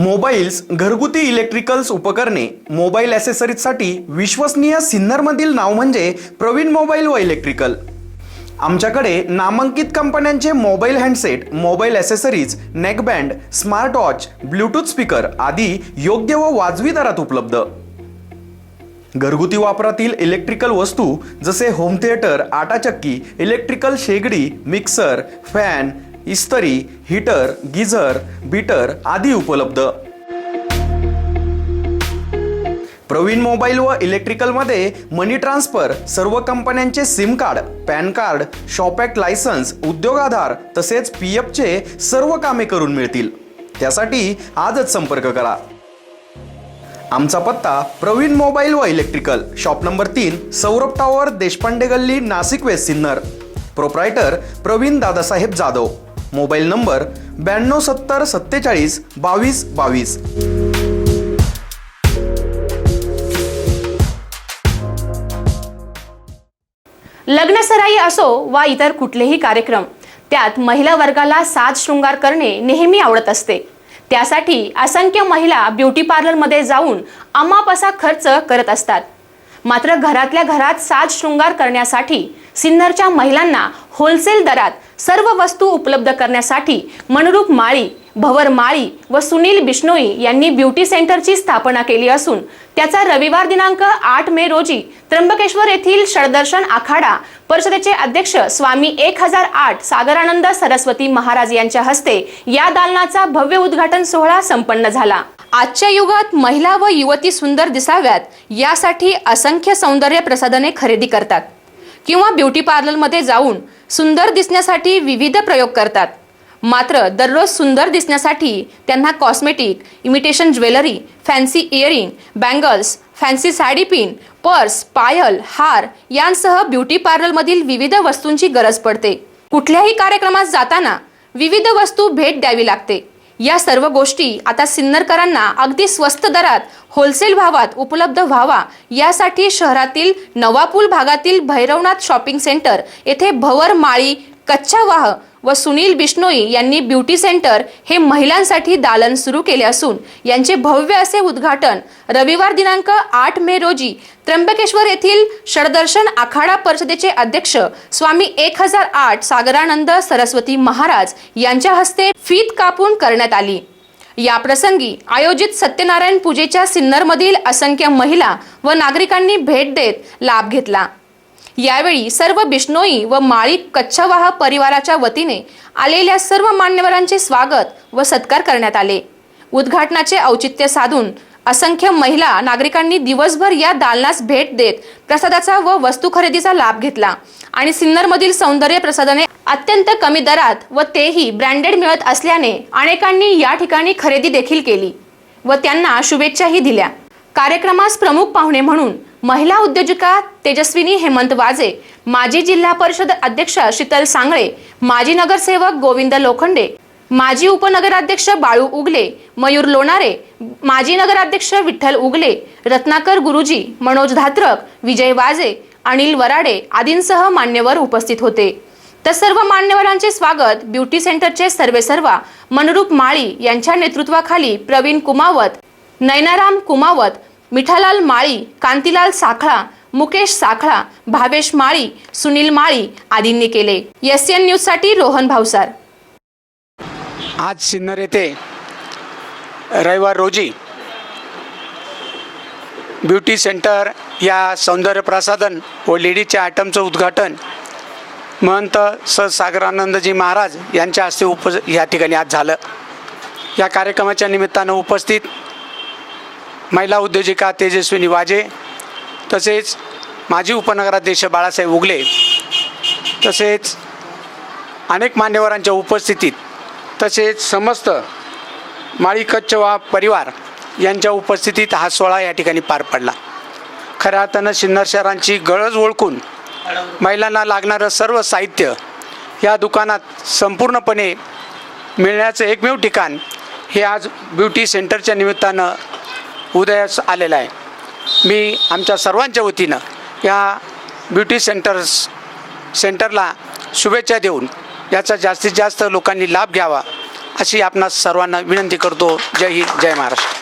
Mobiles घरगुती electricals उपकरणे mobile ॲसेसरीजसाठी विश्वसनीय सिन्नरमधील नाव म्हणजे प्रवीण मोबाईल व इलेक्ट्रिकल आमच्याकडे नामांकित कंपन्यांचे mobile handset mobile accessories neckband smart watch Bluetooth speaker आदी योग्य व वाजवी दरात उपलब्ध. घरगुती वापरातील इलेक्ट्रिकल वस्तू जसे होम थिएटर आटाचक्की इलेक्ट्रिकल शेगडी मिक्सर फॅन इस्तरी हीटर गिझर बीटर आदी उपलब्ध. प्रवीण मोबाईल व इलेक्ट्रिकलमध्ये मनी ट्रान्सफर सर्व कंपन्यांचे SIM card PAN card shop act licence उद्योग आधार तसेच पी एफचे सर्व कामे करून मिळतील. त्यासाठी आजच संपर्क करा. आमचा पत्ता प्रवीण मोबाईल व इलेक्ट्रिकल शॉप नंबर तीन सौरभ टॉवर देशपांडे गल्ली Nashik west Sinnar. Proprietor Pravin Dadasaheb Jadhav. Mobile number ब्याण्णव सत्तर सत्तेचाळीस बावीस बावीस. लग्नसराई असो वा इतर कुठलेही कार्यक्रम त्यात महिला वर्गाला साज शृंगार करणे नेहमी आवडत असते. त्यासाठी असंख्य महिला ब्युटी पार्लरमध्ये जाऊन अमापसा खर्च करत असतात. मात्र घरातल्या घरात साज शृंगार करण्यासाठी सिन्नरच्या महिलांना होलसेल दरात सर्व वस्तू उपलब्ध करण्यासाठी मनरूप माळी भवर माळी व सुनील बिश्नोई यांनी ब्युटी सेंटरची स्थापना केली असून त्याचा रविवार दिनांक आठ मे रोजी त्र्यंबकेश्वर येथील षडदर्शन आखाडा परिषदेचे अध्यक्ष स्वामी एक हजार आठ सागरानंद सरस्वती महाराज यांच्या हस्ते या दालनाचा भव्य उद्घाटन सोहळा संपन्न झाला. आजच्या युगात महिला व युवती सुंदर दिसाव्यात यासाठी असंख्य सौंदर्य प्रसाधने खरेदी करतात. किंवा ब्युटी पार्लरमध्ये जाऊन सुंदर दिसण्यासाठी विविध प्रयोग करतात. मात्र दररोज सुंदर दिसण्यासाठी त्यांना cosmetic imitation jewellery fancy earring bangles fancy sari pin purse पायल हार यांसह ब्युटी पार्लरमधील विविध वस्तूंची गरज पडते. कुठल्याही कार्यक्रमात जाताना विविध वस्तू भेट द्यावी लागते. या सर्व गोष्टी आता सिन्नरकरांना अगदी स्वस्त दरात होलसेल भावात उपलब्ध व्हावा यासाठी शहरातील नवापूल भागातील भैरवनाथ शॉपिंग सेंटर येथे भवर माळी कच्चा वाह व सुनील बिश्नोई यांनी ब्युटी सेंटर हे महिलांसाठी दालन सुरू केले असून यांचे भव्य असे उद्घाटन रविवार दिनांक आठ मे रोजी त्र्यंबकेश्वर येथील षडदर्शन आखाडा परिषदेचे अध्यक्ष स्वामी एक हजार आठ सागरानंद सरस्वती महाराज यांच्या हस्ते फीत कापून करण्यात आली. या प्रसंगी आयोजित सत्यनारायण पूजेच्या सिन्नरमधील असंख्य महिला व नागरिकांनी भेट देत लाभ घेतला. यावेळी सर्व बिश्नोई व माळी कच्छवाह परिवाराच्या वतीने आलेल्या सर्व मान्यवरांचे स्वागत व सत्कार करण्यात आले. उद्घाटनाचे औचित्य साधून असंख्य महिला नागरिकांनी दिवसभर या दालनास भेट देत प्रसादाचा व वस्तू खरेदीचा लाभ घेतला आणि सिन्नरमधील सौंदर्य प्रसाधने अत्यंत कमी दरात व तेही ब्रँडेड मिळत असल्याने अनेकांनी या ठिकाणी खरेदी देखील केली व त्यांना शुभेच्छाही दिल्या. कार्यक्रमास प्रमुख पाहुणे म्हणून महिला उद्योजिका तेजस्विनी हेमंत वाजे माजी जिल्हा परिषद अध्यक्ष शीतल सांगळे माजी नगरसेवक गोविंद लोखंडे माजी उपनगराध्यक्ष बाळू उगले मयूर लोणारे माजी नगराध्यक्ष विठ्ठल उगले रत्नाकर गुरुजी मनोज धात्रक विजय वाजे अनिल वराडे आदींसह मान्यवर उपस्थित होते. तर सर्व मान्यवरांचे स्वागत ब्युटी सेंटरचे सर्वेसर्वा मनरूप माळी यांच्या नेतृत्वाखाली प्रवीण कुमावत नयनाराम कुमावत मिठालाल माळी कांतीलाल साखळा मुकेश साखळा भावेश माळी सुनील माळी आदींनी केले. एस एन न्यूजसाठी रोहन भावसार आज सिन्नर येथे रविवार रोजी ब्युटी सेंटर या सौंदर्य प्रसाधन व लेडीजच्या आयटमचं उद्घाटन महंत स सागरानंदजी महाराज यांच्या हस्ते उप या ठिकाणी आज झालं. या कार्यक्रमाच्या निमित्तानं उपस्थित महिला उद्योजिका तेजस्विनी वाजे तसेच माजी उपनगराध्यक्ष बाळासाहेब उगले तसेच अनेक मान्यवरांच्या उपस्थितीत तसेच समस्त माळी कच्चवा परिवार यांच्या उपस्थितीत हा सोहळा या ठिकाणी पार पडला. खऱ्या अर्थानं सिन्नर शहरांची गरज ओळखून महिलांना लागणारं सर्व साहित्य या दुकानात संपूर्णपणे मिळण्याचं एकमेव ठिकाण हे आज ब्युटी सेंटरच्या निमित्तानं उदयास आलेला आहे. मी आमच्या सर्वांच्या वतीनं या ब्युटी सेंटर्स सेंटरला शुभेच्छा देऊन याचा जास्तीत जास्त लोकांनी लाभ घ्यावा अशी आपणास सर्वांना विनंती करतो. जय हिंद जय महाराष्ट्र.